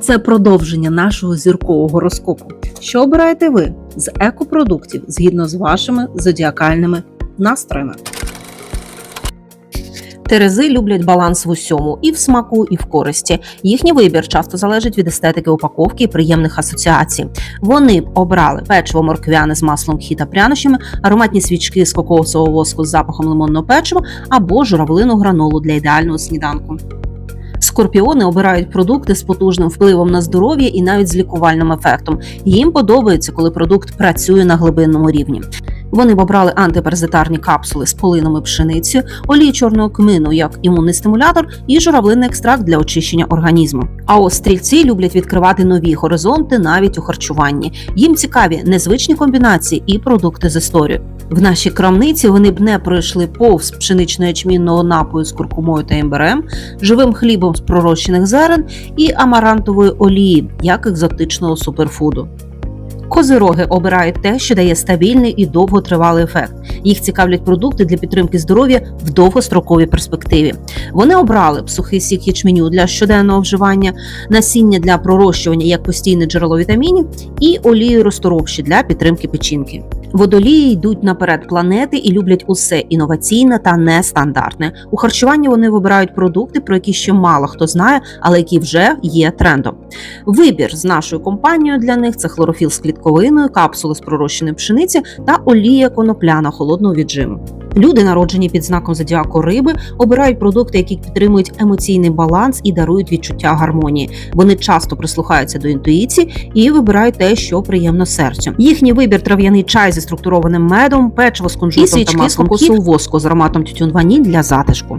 це продовження нашого зіркового гороскопу. Що обираєте ви з екопродуктів згідно з вашими зодіакальними настроями? Терези люблять баланс в усьому і в смаку, і в користі. Їхній вибір часто залежить від естетики упаковки і приємних асоціацій. Вони б обрали печиво морквяне з маслом хі та прянощами, ароматні свічки з кокосового воску з запахом лимонного печива або журавлину гранолу для ідеального сніданку. Скорпіони обирають продукти з потужним впливом на здоров'я і навіть з лікувальним ефектом. Їм подобається, коли продукт працює на глибинному рівні. Вони б обрали антипаразитарні капсули з полином і пшеницею, олії чорного кмину як імунний стимулятор і журавлинний екстракт для очищення організму. А ось стрільці люблять відкривати нові горизонти навіть у харчуванні. Їм цікаві незвичні комбінації і продукти з історією. В нашій крамниці вони б не пройшли повз пшенично-ячмінного напою з куркумою та імбирем, живим хлібом з пророщених зерен і амарантової олії, як екзотичного суперфуду. Козироги обирають те, що дає стабільний і довготривалий ефект. Їх цікавлять продукти для підтримки здоров'я в довгостроковій перспективі. Вони обрали б сухий сік ячменю для щоденного вживання, насіння для пророщування як постійне джерело вітамінів і олію розторопші для підтримки печінки. Водолії йдуть наперед планети і люблять усе інноваційне та нестандартне. У харчуванні вони вибирають продукти, про які ще мало хто знає, але які вже є трендом. Вибір з нашою компанією для них це хлорофіл з клітковиною, капсули з пророщеної пшениці та олія конопляна холодного віджиму. Люди, народжені під знаком зодіаку риби, обирають продукти, які підтримують емоційний баланс і дарують відчуття гармонії. Вони часто прислухаються до інтуїції і вибирають те, що приємно серцю. Їхній вибір трав'яний чай зі структурованим медом, печиво з кунжутом І свічки та маслом кокосу воску з ароматом тютюн ваніль для затишку.